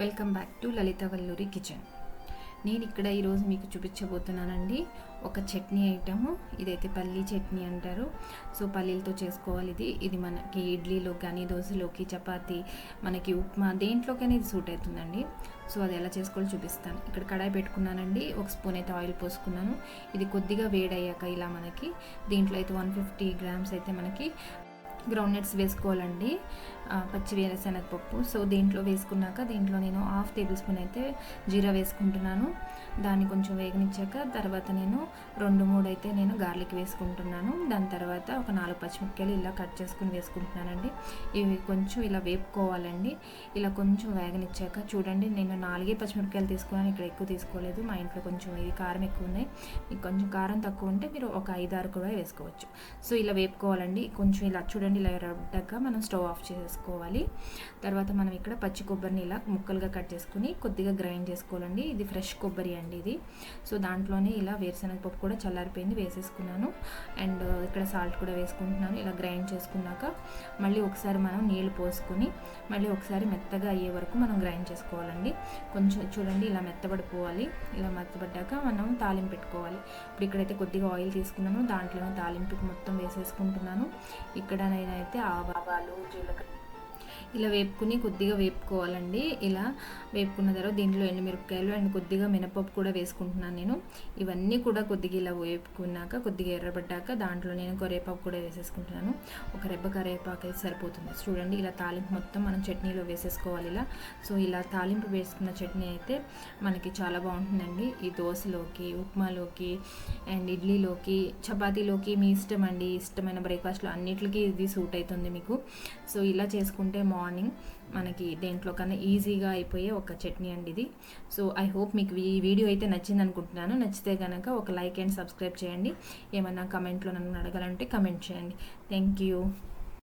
Welcome back to Lalitha Valluri kitchen. నేను ఇక్కడ ఈరోజు మీకు చూపించబోతున్నానండి ఒక చట్నీ ఐటము. ఇదైతే పల్లీ చట్నీ అంటారు. సో పల్లీలతో చేసుకోవాలి ఇది. ఇది మనకి ఇడ్లీలో కానీ దోశలోకి చపాతి మనకి ఉప్మా దేంట్లోకైనా ఇది సూట్ అవుతుందండి. సో అది ఎలా చేసుకోవాలో చూపిస్తాను. ఇక్కడ కడాయి పెట్టుకున్నానండి ఒక స్పూన్ అయితే ఆయిల్ పోసుకున్నాను. ఇది కొద్దిగా వేడయ్యాక ఇలా మనకి దీంట్లో అయితే వన్ ఫిఫ్టీ గ్రామ్స్ అయితే మనకి గ్రౌండ్ నట్స్ వేసుకోవాలండి. పచ్చి వేరుశనగపప్పు. సో దీంట్లో వేసుకున్నాక దీంట్లో నేను హాఫ్ టేబుల్ స్పూన్ అయితే జీరా వేసుకుంటున్నాను. దాన్ని కొంచెం వేగనిచ్చాక తర్వాత నేను రెండు మూడు అయితే నేను గార్లిక్ వేసుకుంటున్నాను. దాని తర్వాత ఒక నాలుగు పచ్చిమిరపకాయలు ఇలా కట్ చేసుకుని వేసుకుంటున్నానండి. ఇవి కొంచెం ఇలా వేపుకోవాలండి. ఇలా కొంచెం వేగనిచ్చాక చూడండి నేను నాలుగే పచ్చిమిరపకాయలు తీసుకున్నాను. ఇక్కడ ఎక్కువ తీసుకోలేదు. మా ఇంట్లో కొంచెం ఇది కారం ఎక్కువ ఉన్నాయి. మీకు కొంచెం కారం తక్కువ ఉంటే మీరు ఒక ఐదు ఆరు కూడా వేసుకోవచ్చు. సో ఇలా వేపుకోవాలండి. కొంచెం ఇలా చూడండి ఇలా రడ్డాక మనం స్టవ్ ఆఫ్ చేసుకోవాలి. తర్వాత మనం ఇక్కడ పచ్చి కొబ్బరిని ఇలా ముక్కలుగా కట్ చేసుకుని కొద్దిగా గ్రైండ్ చేసుకోవాలండి. ఇది ఫ్రెష్ కొబ్బరి అండి. ఇది. సో దాంట్లోనే ఇలా వేరుశనగ పప్పు కూడా చల్లారిపోయింది వేసేసుకున్నాను. అండ్ uh, ఇక్కడ సాల్ట్ కూడా వేసుకుంటున్నాను ఇలా గ్రైండ్ చేసుకున్నాక మళ్ళీ ఒకసారి మనం నీళ్ళు పోసుకొని మళ్ళీ ఒకసారి మెత్తగా అయ్యే వరకు మనం గ్రైండ్ చేసుకోవాలండి. కొంచెం చూడండి ఇలా మెత్తబడిపోవాలి. ఇలా మెత్తబడ్డాక మనం తాలింపు పెట్టుకోవాలి. ఇప్పుడు ఇక్కడైతే కొద్దిగా ఆయిల్ తీసుకున్నాను దాంట్లోనే తాలింపుకి మొత్తం వేసేసుకుంటున్నాను. ఇక్కడ నేనైతే ఆవాలు జీలకర్ర ఇలా వేపుకుని కొద్దిగా వేపుకోవాలండి. ఇలా వేపుకున్న తర్వాత దీంట్లో ఎండుమిరపకాయలు అండ్ కొద్దిగా మినపప్పు కూడా వేసుకుంటున్నాను నేను. ఇవన్నీ కూడా కొద్దిగా ఇలా వేపుకున్నాక కొద్దిగా ఎర్రబడ్డాక దాంట్లో నేను కరివేపాకు కూడా వేసేసుకుంటున్నాను. ఒక రెబ్బ కరివేపాకు అయితే సరిపోతుంది. చూడండి ఇలా తాలింపు మొత్తం మనం చట్నీలో వేసేసుకోవాలి ఇలా. సో ఇలా తాలింపు వేసుకున్న చట్నీ అయితే మనకి చాలా బాగుంటుందండి. ఈ దోశలోకి ఉప్మాలోకి అండ్ ఇడ్లీలోకి చపాతీలోకి మీ ఇష్టం అండి. ఇష్టమైన బ్రేక్ఫాస్ట్లో అన్నిటికీ ఇది సూట్ అవుతుంది మీకు. సో ఇలా చేసుకుంటే మార్నింగ్ మనకి దేంట్లో కన్నా ఈజీగా అయిపోయే ఒక చట్నీ అండి ఇది. సో ఐ హోప్ మీకు ఈ వీడియో అయితే నచ్చింది అనుకుంటున్నాను నచ్చితే కనుక ఒక లైక్ అండ్ సబ్స్క్రైబ్ చేయండి. ఏమన్నా కమెంట్లో నన్ను అడగాలంటే కమెంట్ చేయండి. Thank you